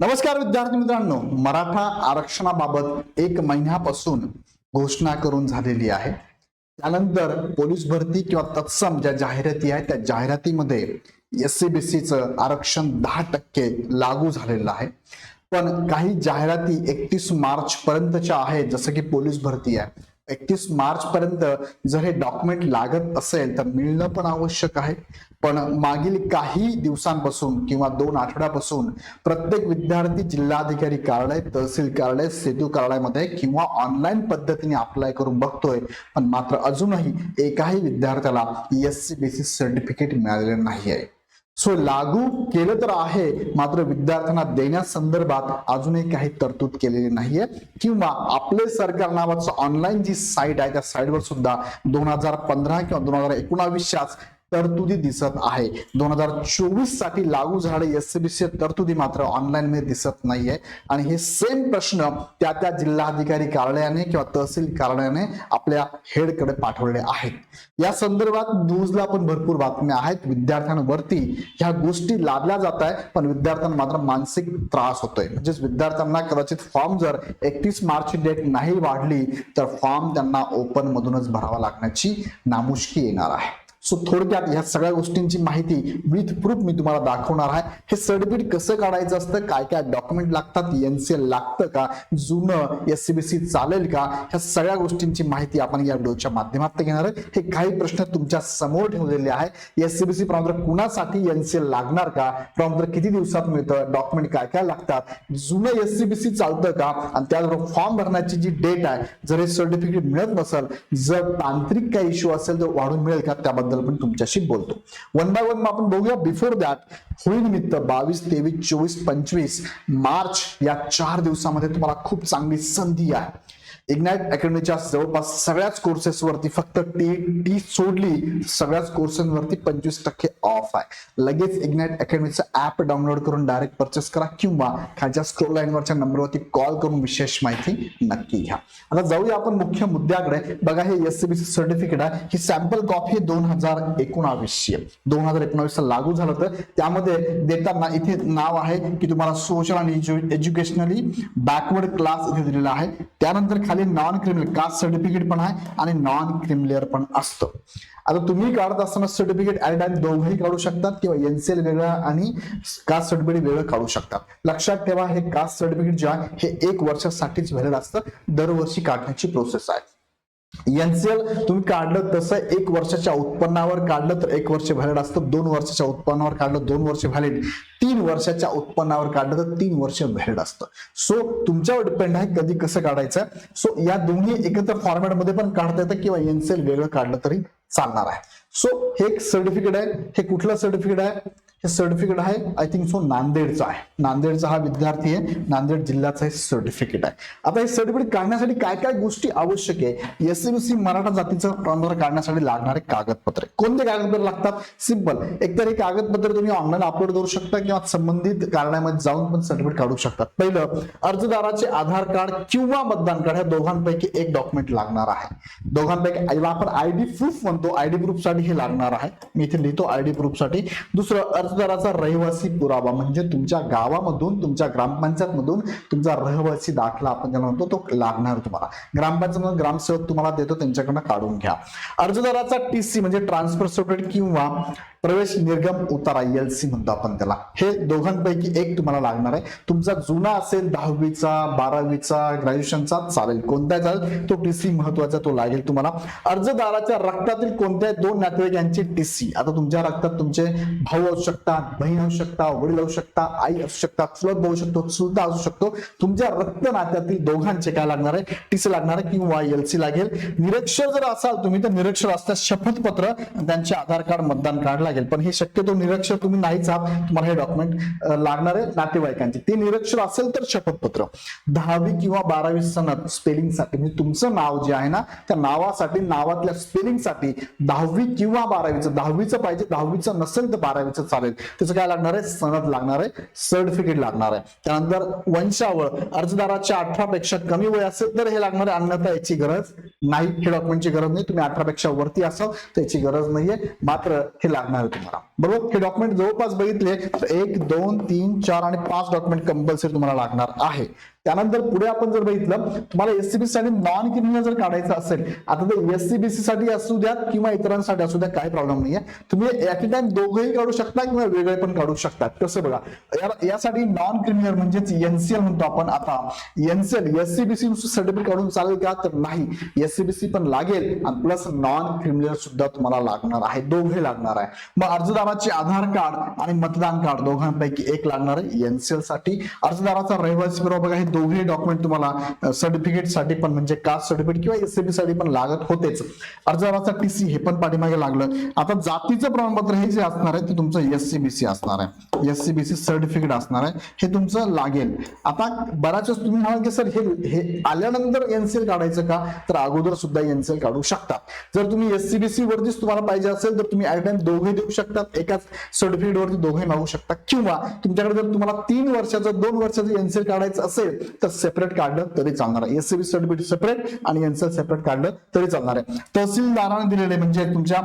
नमस्कार विद्यार्थी मित्रांनो मराठा आरक्षणाबाबत एक महिन्यापासून घोषणा करून झालेली आहे. त्यानंतर पोलीस भरती किंवा तत्सम ज्या जाहिराती आहेत त्या जाहिरातीमध्ये एस सी बी सीचं आरक्षण दहा टक्के लागू झालेलं आहे. पण काही जाहिराती एकतीस मार्च पर्यंतच्या आहेत जसं की पोलीस भरती आहे. एकतीस मार्च पर्यंत जर हे डॉक्युमेंट लागत असेल तर मिळणं पण आवश्यक आहे. पण मागील काही दिवसांपासून किंवा दोन आठवड्यापासून प्रत्येक विद्यार्थी जिल्हाधिकारी कार्यालय तहसील कार्यालय सेतू कार्यालयामध्ये किंवा ऑनलाईन पद्धतीने अप्लाय करून बघतोय. पण मात्र अजूनही एकाही विद्यार्थ्याला S C B C certificate मिळालेलं नाही आहे सो लागू केलं तर आहे मात्र विद्यार्थ्यांना देण्यासंदर्भात अजूनही काही तरतूद केलेली नाहीये. किंवा आपले सरकार नावाचं ऑनलाईन जी साईट आहे त्या साईटवर सुद्धा दोन हजार पंधरा किंवा दोन हजार एकोणावीसच्याच तरतुदी दिसत आहे. दोन हजार चोवीससाठी लागू झाले एससीबीसी तरतुदी मात्र ऑनलाईन मध्ये दिसत नाहीये. आणि हे सेम प्रश्न त्या त्या जिल्हाधिकारी कार्यालयाने किंवा तहसील कार्यालयाने आपल्या हेडकडे पाठवले आहेत. या संदर्भात न्यूजला पण भरपूर बातम्या आहेत. विद्यार्थ्यांवरती ह्या गोष्टी लादल्या जात आहे पण विद्यार्थ्यांना मात्र मानसिक त्रास होतोय. म्हणजेच विद्यार्थ्यांना कदाचित फॉर्म जर एकतीस मार्चची डेट नाही वाढली तर फॉर्म त्यांना ओपन मधूनच भरावा लागण्याची नामुष्की येणार आहे. सो थोडक्यात ह्या सगळ्या गोष्टींची माहिती विथ प्रूफ मी तुम्हाला दाखवणार आहे. हे सर्टिफिकेट कसं काढायचं असतं? काय काय डॉक्युमेंट लागतात एनसीएल लागतं का? जुनं एससीबीसी चालेल का? ह्या सगळ्या गोष्टींची माहिती आपण या व्हिडिओच्या माध्यमात घेणार आहे हे काही प्रश्न तुमच्यासमोर ठेवलेले आहे एससीबीसी सी कुणासाठी एनसीएल लागणार का? प्रमाणे किती दिवसात मिळतं? डॉक्युमेंट काय काय लागतात? जुनं एससीबीसी चालतं का? आणि त्याचबरोबर फॉर्म भरण्याची जी डेट आहे जर हे सर्टिफिकेट मिळत नसेल जर तांत्रिक काही इश्यू असेल तर वाढून मिळेल का? त्याबद्दल पण तुमच्याशी बोलतो. वन बाय वन आपण बघूया. बिफोर दॅट होळीनिमित्त बावीस तेवीस चोवीस पंचवीस मार्च या चार दिवसामध्ये तुम्हाला खूप चांगली संधी आहे. इग्नाइट अकॅडमीच्या जवळपास सगळ्याच कोर्सेसवरती फक्त टी टी सोडली सगळ्याच कोर्सेसवरती पंचवीस टक्के ऑफ आहे. लगेच इग्नाइट अकॅडमीचं ऍप डाउनलोड करून डायरेक्ट परचेस करा किंवा खालच्या स्क्रोल लाईनवरच्या नंबरवरती कॉल करून विशेष माहिती नक्की घ्या. आता जाऊया आपण मुख्य मुद्द्याकडे. बघा हे एस बी सर्टिफिकेट आहे. ही सॅम्पल कॉपी दोन हजार एकोणावीसची दोन हजार एकोणावीस लागू झालं तर त्यामध्ये देताना इथे नाव आहे की तुम्हाला सोशल आणि एज्युकेशनली बॅकवर्ड क्लास इथे दिलेला आहे. त्यानंतर खाली नॉन क्रिमिनल कास्ट सर्टिफिकेट पण आहे आणि नॉन क्रिमिलियर पण असतं. आता तुम्ही काढत असताना सर्टिफिकेट ऍड आणि दोघंही काढू शकतात किंवा एनसीएल वेगळा आणि कास्ट सर्टिफिकेट वेगळं काढू शकतात. लक्षात ठेवा हे कास्ट सर्टिफिकेट जे आहे हे एक वर्षासाठीच व्हॅलिड असतं. दरवर्षी काढण्याची प्रोसेस आहे. एनसीएल तुम्ही काढलं तसं एक वर्षाच्या उत्पन्नावर काढलं तर एक वर्ष व्हॅलिड असतं. दोन वर्षाच्या उत्पन्नावर काढलं दोन वर्ष व्हॅलिड तीन वर्षाच्या उत्पन्नावर काढलं तर तीन वर्ष व्हॅलिड असतं. सो तुमच्यावर डिपेंड आहे कधी कसं काढायचं. सो या दोन्ही एकत्र फॉर्मॅटमध्ये पण काढता येतं किंवा एनसीएल वेगळं काढलं तरी चालणार आहे. सो हे एक सर्टिफिकेट आहे. हे कुठलं सर्टिफिकेट आहे? हे सर्टिफिकेट आहे. आय थिंक सो नांदेडचा आहे. नांदेडचा हा विद्यार्थी आहे. नांदेड जिल्ह्याचा हे सर्टिफिकेट आहे. आता हे सर्टिफिकेट काढण्यासाठी काय काय गोष्टी आवश्यक आहे? एसएमसी मराठा जातीचं ट्रान्सफर काढण्यासाठी लागणारे कागदपत्रे. कोणते कागदपत्र लागतात? सिंपल एकतर हे कागदपत्र तुम्ही ऑनलाईन अपलोड करू शकता किंवा संबंधित कार्यालयामध्ये जाऊन पण सर्टिफिकेट काढू शकतात. पहिलं अर्जदाराचे आधार कार्ड किंवा मतदान कार्ड ह्या दोघांपैकी एक डॉक्युमेंट लागणार आहे. दोघांपैकी आपण आयडी प्रूफ म्हणतो. आयडी प्रूफसाठी हे लागणार आहे. मी इथे लिहितो आयडी प्रूफसाठी. दुसरं अर्जदाराचा रहिवासी पुरावा म्हणजे तुमच्या गावामधून तुमच्या ग्रामपंचायत मधून तुमचा रहिवासी दाखला आपण ज्याला म्हणतो तो लागणार तुम्हाला. ग्रामपंचायत ग्रामसेवक तुम्हाला देतो त्यांच्याकडनं काढून घ्या. अर्जदाराचा टीसी म्हणजे ट्रान्सफर सर्टिफिकेट किंवा प्रवेश निर्गम उतारा एल सी म्हणतो आपण त्याला. हे दोघांपैकी एक तुम्हाला लागणार आहे. तुमचा जुना असेल दहावीचा बारावीचा ग्रॅज्युएशनचा चालेल. कोणता चालेल तो टीसी महत्त्वाचा तो लागेल तुम्हाला. अर्जदाराच्या रक्तातील कोणत्याही दोन नातेवाईक यांची टीसी आता तुमच्या रक्तात तुमचे भाऊ असू शकतात बहीण असू शकता वडील असू शकता आई असू शकतात चुलत भाऊ शकतो सुद्धा असू शकतो. तुमच्या रक्त नात्यातील दोघांचे काय लागणार आहे? टीसी लागणार आहे किंवा एल सी लागेल. निरक्षर जर असाल तुम्ही तर निरक्षर असल्यास शपथपत्र त्यांचे आधार कार्ड मतदान कार्ड लागेल. पण हे शक्यतो निरक्षर तुम्ही नाहीच आहात. तुम्हाला हे डॉक्युमेंट लागणार आहे नातेवाईकांचे. ते निरक्षर असेल तर शपथपत्र. दहावी किंवा बारावी सनद स्पेलिंगसाठी म्हणजे तुमचं नाव जे आहे ना त्या नावासाठी नावातल्या स्पेलिंगसाठी दहावी किंवा बारावीचं दहावीचं पाहिजे. दहावीचं नसेल तर बारावीचं चालेल. झाले त्याचं काय लागणार आहे? सनद लागणार आहे. सर्टिफिकेट लागणार आहे. त्यानंतर वंशावळ. अर्जदाराच्या अठरा पेक्षा कमी वय असेल तर हे लागणार आहे. अन्यथा याची गरज नाही. हे डॉक्युमेंटची गरज नाही. तुम्ही अठरा पेक्षा वरती असाल तर याची गरज नाहीये. मात्र हे लागणार आहे तुम्हाला. बरोबर? हे डॉक्युमेंट जवळपास बघितले. तर एक दोन तीन चार आणि पाच डॉक्युमेंट कंपल्सरी तुम्हाला लागणार आहे. त्यानंतर पुढे आपण जर बघितलं तुम्हाला एससीबीसी साठी नॉन क्रिमिनल जर काढायचं असेल आता ते एससीबीसी साठी असू द्या किंवा इतरांसाठी असू द्या काही प्रॉब्लेम नाहीये. तुम्ही ऍट ए टाइम दोघंही काढू शकता किंवा वेगळे पण काढू शकता. कसं बघा यासाठी नॉन क्रिमिनल म्हणजेच एनसीएल म्हणतो आपण आता. एनसीएल एससीबीसी सर्टिफिकेट काढून चालेल का? तर नाही. एससीबीसी पण लागेल आणि प्लस नॉन क्रिमिनल सुद्धा तुम्हाला लागणार आहे. दोघे लागणार आहे. मग अर्जदाराचे आधार कार्ड आणि मतदान कार्ड दोघांपैकी एक लागणार आहे एनसीएलसाठी. अर्जदाराचा रहिवासी बरोबर आहे दोघे डॉक्युमेंट तुम्हाला सर्टिफिकेटसाठी पण म्हणजे कास्ट सर्टिफिकेट किंवा एससीबी साठी पण लागत होतेच. अर्जदाराचा टीसी हे पण पाठीमागे लागलं. आता जातीचं प्रमाणपत्र हे जे असणार आहे ते तुमचं एससीबीसी असणार आहे. एससीबीसी सर्टिफिकेट असणार आहे. हे तुमचं लागेल. आता बऱ्याच वेळेस तुम्ही म्हणाल की सर हे हे आल्यानंतर एनसीएल काढायचं का? तर अगोदर सुद्धा एनसीएल काढू शकता. जर तुम्ही एससीबीसी वरतीच तुम्हाला पाहिजे असेल तर तुम्ही ऍट टाइम दोघे देऊ शकतात एकाच सर्टिफिकेट वरती दोघे मागू शकता. किंवा तुमच्याकडे जर तुम्हाला तीन वर्षाचं दोन वर्षाचं एनसीएल काढायचं असेल तर सेपरेट काढलं तरी चालणार आहे. एससीबी सर्टिफिकेट सेपरेट आणि एनसीएल सेपरेट काढलं तरी चालणार आहे. तहसीलदाराने दिलेले म्हणजे तुमच्या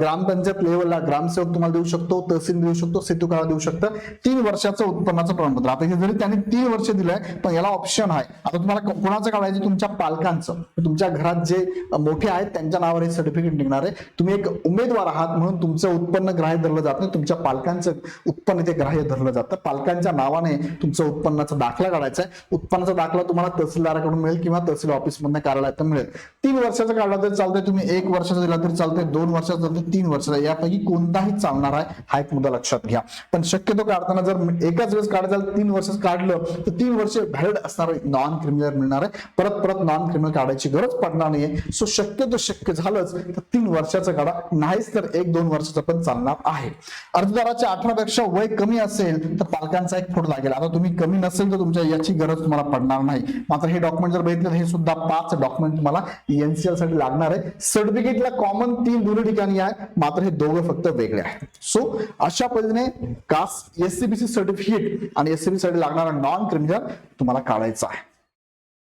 ग्रामपंचायत लेवलला ग्रामसेवक तुम्हाला देऊ शकतो तहसील देऊ शकतो सेतू देऊ शकतं. तीन वर्षाचं उत्पन्नाचं प्रमाणपत्र. आता हे जरी त्यांनी तीन वर्ष दिलंय पण याला ऑप्शन आहे. आता तुम्हाला कोणाचं काढायचं? तुमच्या पालकांचं. तुमच्या घरात जे मोठे आहेत त्यांच्या नावावर हे सर्टिफिकेट निघणार आहे. तुम्ही एक उमेदवार आहात म्हणून तुमचं उत्पन्न ग्राह्य धरलं जात नाही. तुमच्या पालकांचं उत्पन्न ते ग्राह्य धरलं जातं. पालकांच्या नावाने तुमचं उत्पन्नाचा दाखला काढायचा आहे. उत्पन्नाचा दाखला तुम्हाला तहसीलदाराकडून मिळेल किंवा तहसील ऑफिस मधून मिळेल. तीन वर्षाचा काढला तरी चालतंय तुम्ही एक वर्षाचा दिला तरी चालतंय दोन वर्षाचा चालतंय तीन वर्षाचा. यापैकी कोणताही चालणार आहे हा एक मुद्दा लक्षात घ्या. पण शक्यतो काढताना जर एकाच वेळेस काढायचं तीन वर्ष काढलं तर तीन वर्ष व्हॅलिड असणार नॉन क्रिमिनल मिळणार आहे. परत परत नॉन क्रिमिनल काढायची गरज पडणार नाहीये. सो शक्यतो शक्य झालंच तर तीन वर्षाचा काढा. नाहीच तर एक दोन वर्षाचा पण चालणार आहे. अर्जदाराच्या अठरापेक्षा वय कमी असेल तर पालकांचा एक फोटो लागेल. आता तुम्ही कमी नसेल तर तुमच्या याची गरज तुम्हाला पडणार नाही. मात्र हे डॉक्युमेंट जर बघितलं तर हे सुद्धा पाच डॉक्युमेंट तुम्हाला एनसीएलसाठी लागणार आहे. सर्टिफिकेटला कॉमन तीन दोन्ही ठिकाणी आहे मात्र हे दोघं फक्त वेगळे आहेत. सो अशा पद्धतीने कास्ट एससीबीसी सर्टिफिकेट आणि एससीबी साठी लागणारा नॉन क्रिमिनल तुम्हाला काढायचा आहे.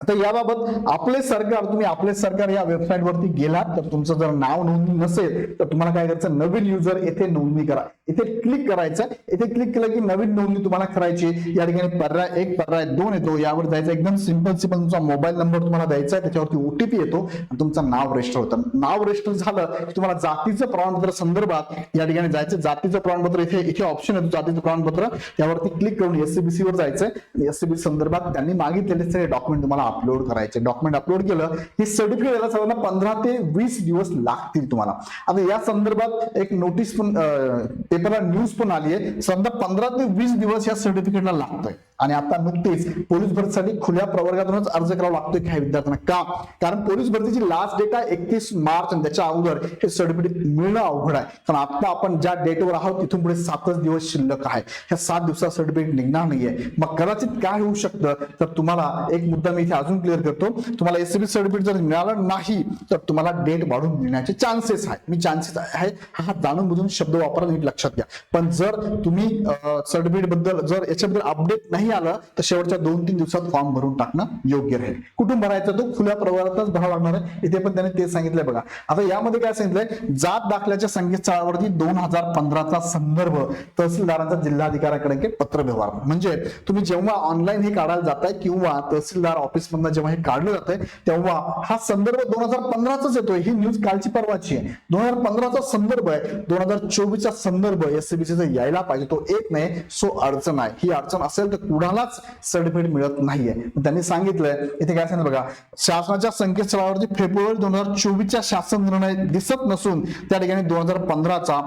आता याबाबत आपले सरकार तुम्ही आपले सरकार या वेबसाईट वरती गेलात तर तुमचं जर नाव नोंदणी नसेल तर तुम्हाला काय करायचं? नवीन युजर येथे नोंदणी करा. इथे क्लिक करायचं. इथे क्लिक केलं की नवीन नोंदणी तुम्हाला करायची या ठिकाणी पर्याय एक पर्याय दोन येतो. यावर जायचं एकदम सिंपल सिंपल तुमचा मोबाईल नंबर तुम्हाला द्यायचा आहे. त्याच्यावरती ओटीपी येतो. आणि तुमचं नाव रजिस्टर होतं. नाव रजिस्टर झालं की तुम्हाला जातीचं प्रमाणपत्र संदर्भात या ठिकाणी जायचं जातीचं प्रमाणपत्र इथे इथे ऑप्शन येतो. जातीचं प्रमाणपत्र. त्यावरती क्लिक करून एससीबीसी वर जायचंय आणि एससीबी संदर्भात त्यांनी मागितलेले सगळे डॉक्युमेंट तुम्हाला अपलोड करायचे. डॉक्युमेंट अपलोड केलं हे सर्टिफिकेट यायला साधारण पंधरा ते वीस दिवस लागतील तुम्हाला. आता या संदर्भात एक नोटीस पण पेपरला न्यूज पण आली आहे समजा पंधरा ते वीस दिवस या सर्टिफिकेटला लागतोय. आणि आता नुकतीच पोलीस भरतीसाठी खुल्या प्रवर्गातूनच अर्ज करावा लागतोय ह्या विद्यार्थ्यांना का? कारण पोलीस भरतीची लास्ट डेट आहे एकतीस मार्च आणि त्याच्या अगोदर हे सर्टिफिकेट मिळणं अवघड आहे. कारण आता आपण ज्या डेटवर आहोत तिथून पुढे सातच दिवस शिल्लक आहे. ह्या सात दिवसात सर्टिफिकेट निघणार नाहीये. मग कदाचित काय होऊ शकतं? तर तुम्हाला एक मुद्दा मी इथे अजून क्लिअर करतो. तुम्हाला एससीबी सर्टिफिकेट जर मिळालं नाही तर तुम्हाला डेट वाढून मिळण्याचे चान्सेस आहे. मी चान्सेस आहे हा जाणून बुजून शब्द वापरा नीट लक्षात घ्या. पण जर तुम्ही सर्टिफिकेटबद्दल जर याच्याबद्दल अपडेट नाही आलं तर शेवटच्या दोन तीन दिवसात फॉर्म भरून टाकणं योग्य राहील. कुठून भरायचा तो खुल्या प्रवारातच भरावा लागणार आहे. इथे पण त्याने ते सांगितलंय बघा. आता यामध्ये काय सांगितलंय? जात दाखल्याच्या संकेतस्थळावरती दोन हजार पंधराचा संदर्भ तहसीलदारांचा जिल्हाधिकाऱ्याकडे पत्र व्यवहार म्हणजे तुम्ही जेव्हा ऑनलाईन हे काढायला जाताय किंवा तहसीलदार ऑफिस मधनं जेव्हा हे काढलं जातंय तेव्हा हा संदर्भ दोन हजार पंधराचाच येतोय. ही न्यूज कालची परवाची आहे. दोन हजार पंधराचा संदर्भ आहे. दोन हजार चोवीसचा संदर्भ एससीबीसीचा यायला पाहिजे. तो एक नाही सो अडचण आहे. ही अडचण असेल तर कुणालाच सर्टिफिकेट मिळत नाहीये. त्यांनी सांगितलंय इथे काय सांगितलं बघा शासनाच्या संकेतस्थळावरती फेब्रुवारी दोन हजार चोवीसच्या शासन निर्णय दिसत नसून त्या ठिकाणी दोन हजार पंधराचा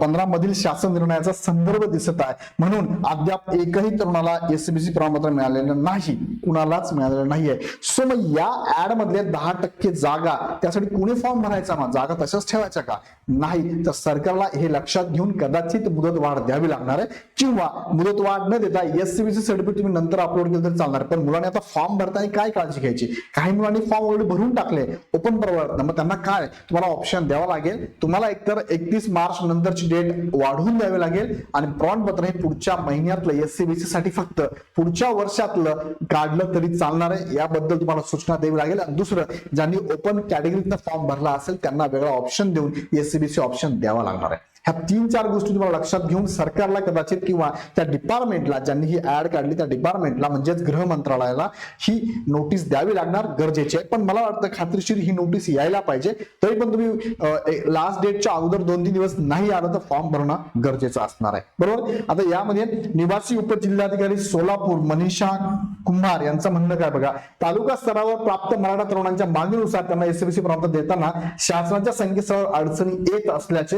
पंधरा मधील शासन निर्णयाचा संदर्भ दिसत आहे. म्हणून अद्याप एकही तरुणाला एससीबीसी प्रमाणपत्र मिळालेलं नाही. कुणालाच मिळालेलं मिळालेला नाहीये. सो मग या ऍड मधले दहा टक्के जागा त्यासाठी कुणी फॉर्म भरायचा मग? जागा तशाच ठेवायच्या का? नाही. तर सरकारला हे लक्षात घेऊन कदाचित मुदत वाढ द्यावी लागणार आहे. किंवा मुदत वाढ न देता एससीबीसी सर्टिफिकेट तुम्ही नंतर अपलोड केलं तरी चालणार. पण मुलांनी आता फॉर्म भरताना काय काळजी घ्यायची? काही मुलांनी फॉर्म ऑलरेडी भरून टाकले. ओपन परवडत मग त्यांना काय? तुम्हाला ऑप्शन द्यावा लागेल. तुम्हाला एकतर एकतीस मार्च नंतरची डेट वाढवून द्यावी लागेल. आणि प्रमाणपत्र हे पुढच्या महिन्यातलं एससीबीसी साठी फक्त पुढच्या वर्षातलं काढलं तरी चालणार आहे याबद्दल तुम्हाला सूचना द्यावी लागेल. आणि दुसरं ज्यांनी ओपन कॅटेगरीतनं फॉर्म भरला असेल त्यांना वेगळा ऑप्शन देऊन एससीबीसी ऑप्शन द्यावा लागणार आहे. ह्या तीन चार गोष्टी तुम्हाला लक्षात घेऊन सरकारला कदाचित किंवा त्या डिपार्टमेंटला ज्यांनी ही ऍड काढली त्या डिपार्टमेंटला म्हणजेच गृह मंत्रालयाला ही नोटीस द्यावी लागणार गरजेची आहे. पण मला वाटतं खात्रीशीर ही नोटीस यायला पाहिजे. तरी पण तुम्ही लास्ट डेटच्या अगोदर दोन तीन दिवस नाही आलं तर फॉर्म भरणं गरजेचं असणार आहे. बरोबर? आता यामध्ये निवासी उपजिल्हाधिकारी सोलापूर मनीषा कुंभार यांचं म्हणणं काय बघा? तालुका स्तरावर प्राप्त मराठा तरुणांच्या मागणीनुसार त्यांना एसबीसी प्राप्त देताना शासनाच्या संख्येसह अडचणी येत असल्याचे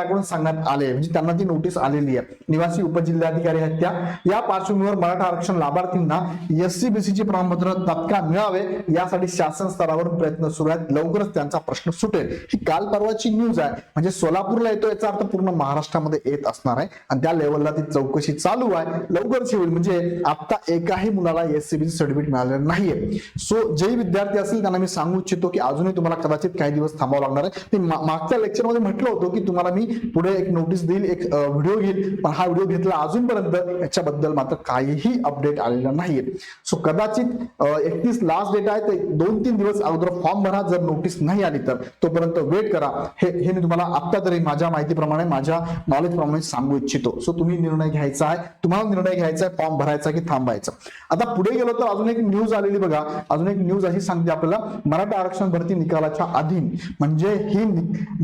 तहसीलदाराकडून सांगण्यात आले. म्हणजे त्यांना ती नोटीस आलेली आहे. निवासी उपजिल्हाधिकारी आहेत त्या. या पार्श्वभूमीवर मराठा आरक्षण लाभार्थींना एससीबीसीचे प्रमाणपत्र तत्काळ मिळावे यासाठी शासन स्तरावर प्रयत्न सुरू आहेत. लवकरच त्यांचा प्रश्न सुटेल. ही काल परवाची न्यूज आहे. म्हणजे सोलापूरला येतो याचा अर्थ पूर्ण महाराष्ट्रामध्ये येत असणार आहे. आणि त्या लेवलला ती चौकशी चालू आहे. लवकरच होईल. म्हणजे आता एकाही मुलाला एससीबीसी सर्टिफिकेट मिळालेलं नाहीये. सो जे विद्यार्थी असतील त्यांना मी सांगू इच्छितो की अजूनही तुम्हाला कदाचित काही दिवस थांबावं लागणार आहे. मी मागच्या लेक्चरमध्ये म्हटलं होतं की तुम्हाला मी पुढे एक नोटीस देईल एक व्हिडिओ घेईल. पण हा व्हिडिओ घेतला अजूनपर्यंत याच्याबद्दल मात्र काहीही अपडेट आलेला नाहीये. सो कदाचित एकतीस लास्ट डेट आहे ते दोन तीन दिवस अगोदर फॉर्म भरा जर नोटीस नाही आली तर. तोपर्यंत वेट करा. हे हे मी तुम्हाला आत्ता तरी माझ्या माहितीप्रमाणे माझ्या नॉलेजप्रमाणे सांगू इच्छितो. सो तुम्ही निर्णय घ्यायचा आहे तुम्हाला निर्णय घ्यायचा आहे फॉर्म भरायचा की थांबायचा. आता पुढे गेलो तर अजून एक न्यूज आलेली बघा. अजून एक न्यूज अशी सांगते आपल्याला. मराठा आरक्षण भरती निकालाच्या अधीन. म्हणजे ही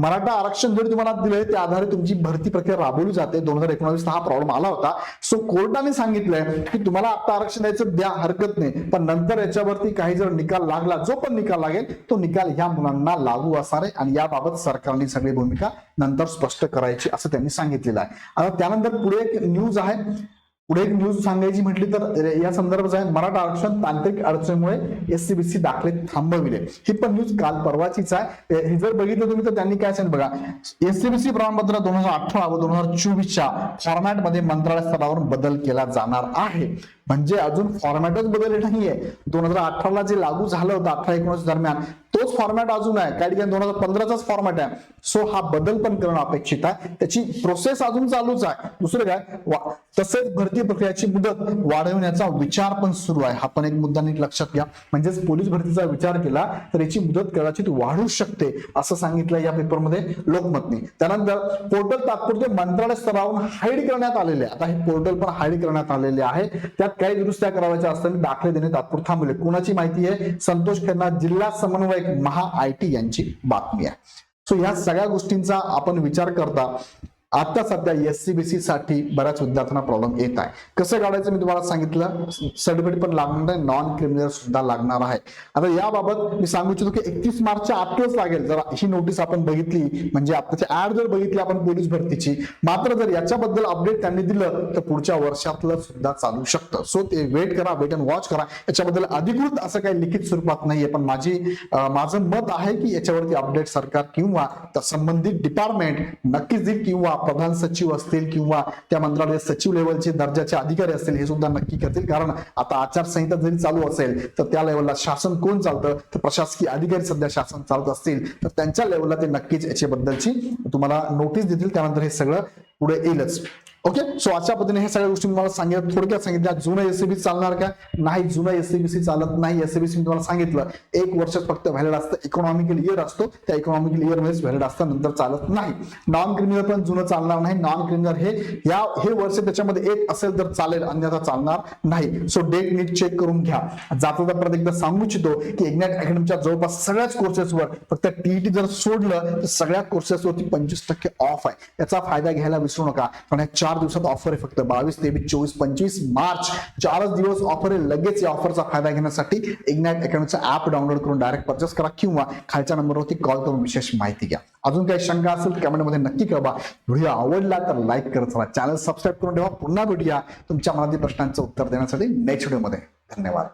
मराठा आरक्षण जरी तुम्हाला दिलंय त्या आधारे तुमची भरती प्रक्रिया राबवली जाते. दोन हजार एकोणावीस हा प्रॉब्लेम आला होता. सो कोर्टाने सांगितलंय की तुम्हाला आता आरक्षण द्यायचं द्या हरकत नाही. पण नंतर याच्यावरती काही जर निकाल लागला जो पण निकाल लागेल तो निकाल ह्या मुलांना लागू असणार आहे आणि याबाबत सरकारने सगळी भूमिका नंतर स्पष्ट करायची असं त्यांनी सांगितलेलं आहे. आता त्यानंतर पुढे एक न्यूज आहे. पुढे एक न्यूज सांगायची म्हटली तर या संदर्भात आहे मराठा आरक्षण तांत्रिक अडचणीमुळे एससीबीसी दाखले थांबविले. ही पण न्यूज काल परवाचीच आहे. हे जर बघितलं तुम्ही तर त्यांनी काय सांगितलं बघा एससीबीसी प्रमाणपत्र दोन हजार अठरा व दोन हजार चोवीसच्या फॉर्मॅटमध्ये मंत्रालय स्तरावरून बदल केला जाणार आहे. म्हणजे अजून फॉर्मॅटच बदलले नाहीये. दोन हजार अठराला जे लागू झालं होतं अठरा एकोणीस दरम्यान तोच फॉर्मॅट अजून आहे. काही ठिकाणी दोन हजार पंधराचाच फॉर्मॅट आहे. सो हा बदल पण करणं अपेक्षित आहे. त्याची प्रोसेस अजून चालूच आहे. दुसरं काय? वा- तसेच भरती प्रक्रियाची मुदत वाढवण्याचा विचार पण सुरू आहे. हा पण एक मुद्दा नीट लक्षात घ्या. म्हणजेच पोलीस भरतीचा विचार केला तर याची मुदत कदाचित वाढू शकते असं सांगितलं या पेपरमध्ये लोकमतने. त्यानंतर पोर्टल तात्पुरते मंत्रालय स्तरावरून हाईड करण्यात आलेले आहे. आता हे पोर्टल पण हाईड करण्यात आलेले आहे. त्यात काही दुरुस्त्या करावायच्या असताना दाखले देणे तात्पुर थांबले कोणाची माहिती आहे? संतोष खन्ना जिल्हा समन्वयक महा आय टी यांची बातमी आहे. सो ह्या सगळ्या गोष्टींचा आपण विचार करता. आता सध्या एस सी बी सी साठी बऱ्याच विद्यार्थ्यांना प्रॉब्लेम येत आहे. कसं काढायचं मी तुम्हाला सांगितलं? सर्टिफिकेट पण लागणार आहे नॉन क्रिमिनल सुद्धा लागणार आहे. आता याबाबत मी सांगू इच्छितो की एकतीस मार्चच्या आतच लागेल. जर ही नोटीस आपण बघितली म्हणजे आताची ऍड जर बघितली आपण पोलीस भरतीची मात्र जर याच्याबद्दल अपडेट त्यांनी दिलं तर पुढच्या वर्षातलं सुद्धा चालू शकतं. सो ते वेट करा वेट अँड वॉच करा. याच्याबद्दल अधिकृत असं काही लिखित स्वरूपात नाहीये पण माझी माझं मत आहे की याच्यावरती अपडेट सरकार किंवा त्या संबंधित डिपार्टमेंट नक्कीच देईल किंवा प्रधान सचिव असतील किंवा त्या मंत्रालय सचिव लेवलचे दर्जाचे अधिकारी असतील हे सुद्धा नक्की करतील. कारण आता आचारसंहिता जरी चालू असेल तर त्या लेवलला शासन कोण चालतं? तर प्रशासकीय अधिकारी सध्या शासन चालत असतील. तर त्यांच्या लेवलला ते नक्कीच याच्याबद्दलची तुम्हाला नोटीस देतील. त्यानंतर हे सगळं पुढे येईलच. ओके सो अशा पद्धतीने हे सगळ्या गोष्टी तुम्हाला सांगितलं थोडक्यात सांगितल्या जुनं एसीबी चालणार का? नाही जुनं एसीबीसी चालत नाही. एसीबीसी मी तुम्हाला सांगितलं. एक वर्ष फक्त व्हॅलिड असतं. इकॉनॉमिकल इयर असतो. त्या इकॉनॉमिकल इयर मध्येच व्हॅलिड असतं. नंतर चालत नाही. नॉन क्रिमिनल पण जुनं चालणार नाही. नॉन क्रिमिनल हे या हे वर्ष त्याच्यामध्ये एक असेल तर चालेल. अन्यथा चालणार नाही. सो डेट नीट चेक करून घ्या. जाता जाता परत एकदा सांगू इच्छितो की इग्नॅट अकॅडमीच्या जवळपास सगळ्याच कोर्सेसवर फक्त टीईटी जर सोडलं तर सगळ्या कोर्सेसवरती पंचवीस टक्के ऑफ आहे. याचा फायदा घ्यायला विसरू नका. कारण या चार दिवसात ऑफर आहे फक्त बावीस तेवीस चोवीस पंचवीस मार्च. चारच दिवस ऑफर आहे. लगेच या ऑफरचा फायदा घेण्यासाठी इग्नॅट अकॅडमीचा ऍप डाउनलोड करून डायरेक्ट परचेस करा किंवा खालच्या नंबरवरती कॉल करून विशेष माहिती घ्या. अजून काही शंका असेल तर कमेंटमध्ये नक्की कळवा. व्हिडिओ आवडला तर लाईक करत चला चॅनल सबस्क्राईब करून ठेवा. पुन्हा भेटूया तुमच्या मनातील प्रश्नांचं उत्तर देण्यासाठी नेक्स्ट व्हिडिओमध्ये धन्यवाद.